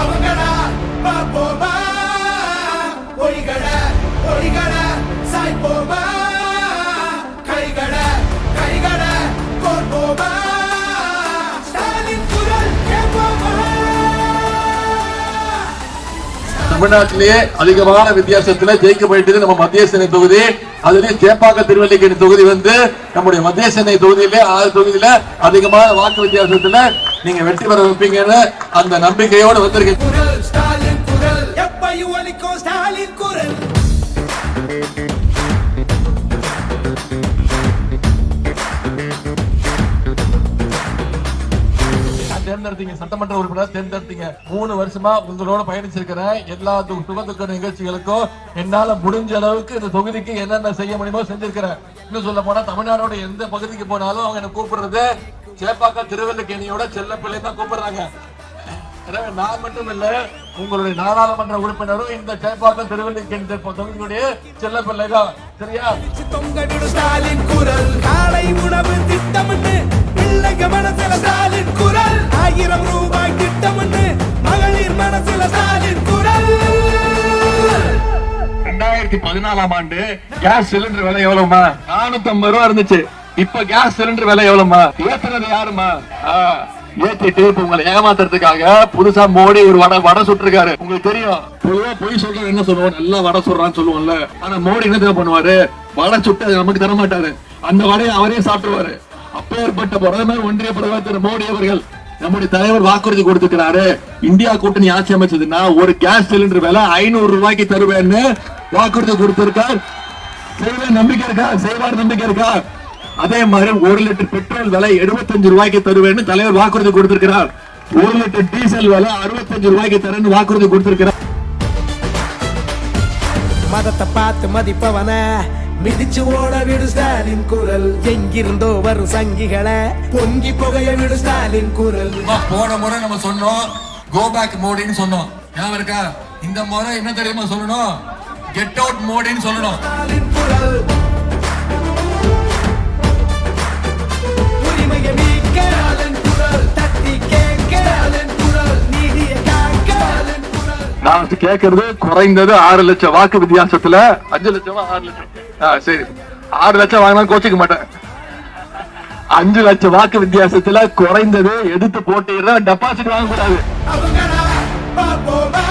அவங்களா பாப்போம் தமிழ்நாட்டிலேயே அதிகமான வித்தியாசத்துல ஜெயிக்க போயிட்டு நம்ம மத்திய சென்னை தொகுதி. அதுலயும் சேப்பாக்க திருவல்லிக்கேணி தொகுதி வந்து நம்முடைய மத்திய சென்னை தொகுதியில ஆறு தொகுதியில அதிகமான வாக்கு வித்தியாசத்துல நீங்க வெற்றி பெற வைப்பீங்கன்னு அந்த நம்பிக்கையோடு வந்திருக்கேன் தேர்ந்தெடுத்தீங்க. சட்டமன்ற உறுப்பினர் தேர்ந்தெடுத்தீங்க. மூணு வருஷமா உங்களோட பயணிச்சிருக்கிறேன். எல்லா து- சுகதுக்க நிகழ்ச்சிகளுக்கும் என்னால முடிஞ்ச அளவுக்கு இந்த தொகுதிக்கு என்னென்ன செய்ய முடியுமோ செஞ்சிருக்கிறேன். இன்னும் சொல்ல போனா தமிழ்நாடோட எந்த பகுதிக்கு போனாலும் அவங்க என்ன கூப்பிடுறது சேப்பாக்க திருவல்லிக்கேணியோட செல்ல பிள்ளை தான் கூப்பிடுறாங்க. எனவே நான் மட்டும் இல்ல உங்களுடைய நாடாளுமன்ற உறுப்பினரும் இந்த சேப்பாக்கம் திருவல்லிக்கேணி தொகுதியுடைய செல்ல பிள்ளை தான் சரியா ரெண்டாயிரத்தி பதினாலாம் ஆண்டு கேஸ் சிலிண்டர் விலை எவ்வளவுமா? நானூத்தி ஐம்பது ரூபா இருந்துச்சு. இப்ப கேஸ் சிலிண்டர் விலை எவ்வளவுமா? ஏத்துறது யாருமா? ஏத்திட்டு இப்ப உங்களை ஏமாத்துறதுக்காக புதுசா மோடி ஒரு வடை வடை சுட்டிருக்காரு. உங்களுக்கு தெரியும். பொதுவா பொய் சொல்றது என்ன சொல்லுவோம் நல்லா வடை சொல்றான்னு சொல்லுவோம்ல. ஆனா மோடி என்ன தெரியுமா பண்ணுவாரு? வடை சுட்டு அதை நமக்கு தர மாட்டாரு அந்த வடையை அவரே சாப்பிடுவாரு அப்பேற்பட்ட பிரதமர் ஒன்றிய பிரதமர் திரு மோடி அவர்கள் நம்முடைய தலைவர் வாக்குறுதி கொடுத்துக்கிறாரு இந்தியா கூட்டணி ஆட்சி அமைச்சதுன்னா ஒரு கேஸ் சிலிண்டர் விலை ஐநூறு ரூபாய்க்கு தருவேன்னு வாக்குறுதி கொடுத்திருக்கார். செய்வேன் நம்பிக்கை இருக்கா? செய்வார் நம்பிக்கை இருக்கா? அதே மாதிரி ஒரு லிட்டர் பெட்ரோல் விலை 75 ரூபாய்க்கு தருவேன்னு தலைவர் வாக்குறுதி கொடுத்திருக்கிறார். ஒரு லிட்டர் டீசல் விலை 65 ரூபாய்க்கு தரேன்னு வாக்குறுதி கொடுத்திருக்கிறார். மதத்தை பார்த்து மதிப்பவன மிதிச்சு ஓட விடு ஸ்டாலின் குரல். எங்கிருந்தோ வரும் சங்கிகளை பொங்கி புகைய விடு ஸ்டாலின் குரல். போன முறை நம்ம சொன்னோம் கோ பேக் மோடின்னு சொன்னோம். ஞாபகம் இருக்கா? இந்த முறை என்ன தெரியுமா சொல்லணும்? கெட் அவுட் மோடின்னு சொல்லணும். நான் கேட்கறது குறைந்தது ஆறு லட்சம் வாக்கு வித்தியாசத்துல அஞ்சு லட்சமா ஆறு லட்சம். ஆ, சரி. ஆறு லட்சம் வாங்கினா கோச்சிக்க மாட்டேன். அஞ்சு லட்சம் வாக்கு வித்தியாசத்துல குறைந்தது எதிர்த்து போட்டிடுற டெபாசிட் வாங்க கூடாது அவங்கடா பாப்போமா?